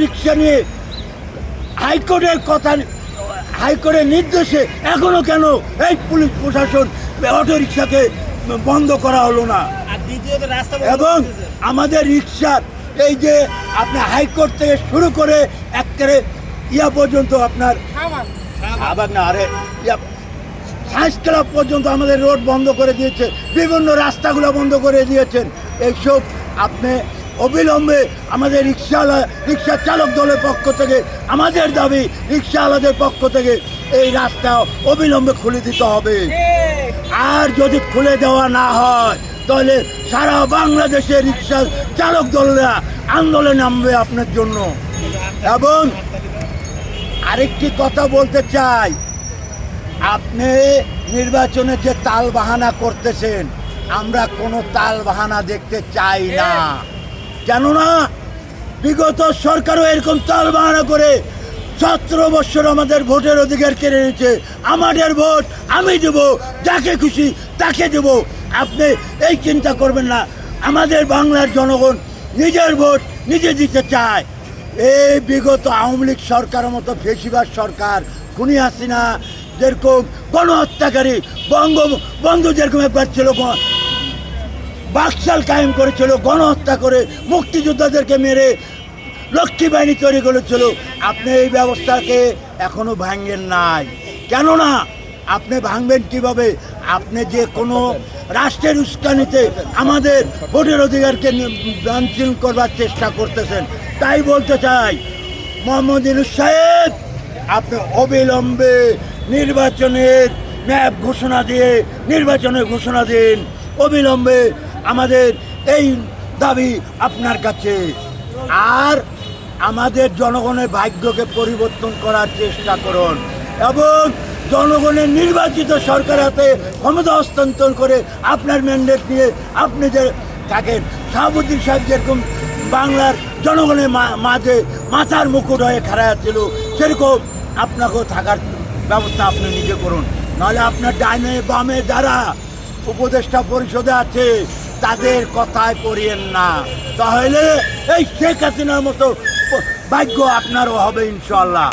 রিক্সা নিয়ে হাইকোর্টের কথা হাইকোর্টের নির্দেশে এখনও কেন এই পুলিশ প্রশাসন অটো রিক্সাকে বন্ধ করা হলো না? আর দ্বিতীয়ত রাস্তা বন্ধ এবং আমাদের রিক্সার এই যে আপনার হাইকোর্ট থেকে শুরু করে একেবারে ইয়া পর্যন্ত আপনার আবার না আরে ইয়া সায়েন্স ক্লাব পর্যন্ত আমাদের রোড বন্ধ করে দিয়েছে বিভিন্ন রাস্তাগুলো বন্ধ করে দিয়েছেন। এইসব আপনি অবিলম্বে আমাদের রিক্সাওয়ালা, রিক্সা চালক দলের পক্ষ থেকে, আমাদের দাবি রিক্সাওয়ালাদের পক্ষ থেকে এই রাস্তা অবিলম্বে খুলে দিতে হবে। আর যদি খুলে দেওয়া না হয়, তাহলে সারা বাংলাদেশে রিক্সা চালক দলরা আন্দোলনে নামবে আপনার জন্য। এবং আরেকটি কথা বলতে চাই, আপনি নির্বাচনে যে তাল বাহানা করতেছেন, আমরা কোনো তাল বাহানা দেখতে চাই না। কেননা বিগত সরকারও এরকম তাল বাহানা করে সতেরো বছর আমাদের ভোটের অধিকার কেড়ে নিয়েছে। আমাদের ভোট, আমি দেব, যাকে খুশি তাকে দেব। আপনি এই চিন্তা করবেন না, আমাদের বাংলার জনগণ নিজের ভোট নিজে দিতে চায়। এই বিগত আওয়ামী লীগ সরকারের মতো ফেসিবাদ সরকার, খুনি হাসিনা, যেরকম গণহত্যাকারী, বঙ্গ, বন্ধু যেরকম একবার ছিল বাকশাল কায়েম করেছিল, গণহত্যা করে মুক্তিযোদ্ধাদেরকে মেরে লক্ষ্মী বাহিনী তৈরি করেছিল। আপনি এই ব্যবস্থাকে এখনও ভাঙেন নাই। কেননা আপনি ভাঙবেন কীভাবে? আপনি যে কোনো রাষ্ট্রের উস্কানিতে আমাদের ভোটের অধিকারকে বাঞ্ছিন করবার চেষ্টা করতেছেন, তাই বলতে চাই, মোহাম্মদ সাহেব, আপনি অবিলম্বে নির্বাচনের ম্যাপ ঘোষণা দিয়ে, নির্বাচনের ঘোষণা দিন। অবিলম্বে আমাদের এই দাবি আপনার কাছে। আর আমাদের জনগণের ভাগ্যকে পরিবর্তন করার চেষ্টা করুন এবং জনগণের নির্বাচিত সরকার হাতে ক্ষমতা হস্তান্তর করে আপনার ম্যান্ডেট নিয়ে আপনি যে থাকেন শাহাবুদ্দিন সাহেব যেরকম বাংলার জনগণের মাঝে মাথার মুকুট হয়ে খাড়া ছিল সেরকম আপনাকেও থাকার ব্যবস্থা আপনি নিজে করুন। নাহলে আপনার ডাইনে বামে যারা উপদেষ্টা পরিষদে আছে তাদের কথায় পড়িয়েন না। তাহলে এই শেখ হাসিনার মতো ভাগ্য আপনারও হবে ইনশাল্লাহ